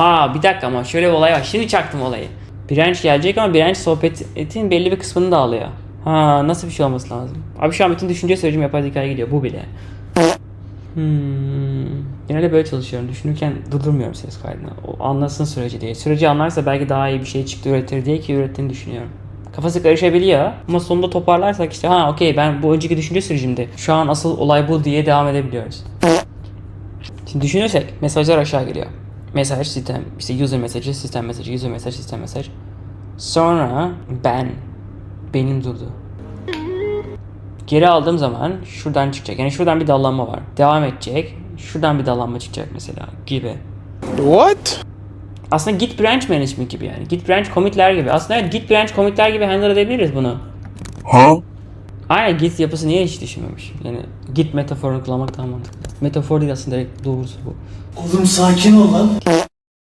Ha bir dakika ama şöyle bir olay var. Şimdi çaktım olayı. Branch gelecek ama branch sohbetin belli bir kısmını da alıyor. Ha nasıl bir şey olması lazım? Abi şu an bütün düşünce sürecim yapay zekaya gidiyor. Bu bile. Hmm. Genelde böyle çalışıyorum. Düşünürken durdurmuyorum ses kaydını. O anlasın süreci diye. Süreci anlarsa belki daha iyi bir şey çıktı üretir diye ki ürettiğini düşünüyorum. Kafası karışabiliyor ama sonunda toparlarsak işte ha okey ben bu önceki düşünce sürecimde. Şu an asıl olay bu diye devam edebiliyoruz. Şimdi düşünürsek mesajlar aşağı geliyor. Mesaj, sistem, işte user mesajı, sistem mesajı, user mesaj, sistem mesaj. Sonra ben, benim durdu. Geri aldığım zaman şuradan çıkacak. Yani şuradan bir dallanma var. Devam edecek. Şuradan bir dallanma çıkacak mesela gibi. What? Aslında git branch management gibi yani. Git branch commitler gibi. Aslında evet git branch commitler gibi handle edebiliriz bunu. Huh? Aynen git yapısı niye hiç düşünmemiş? Yani git metaforunu kullanmak daha mantıklı. Metafor değil aslında direkt doğrusu bu. Oğlum sakin ol lan.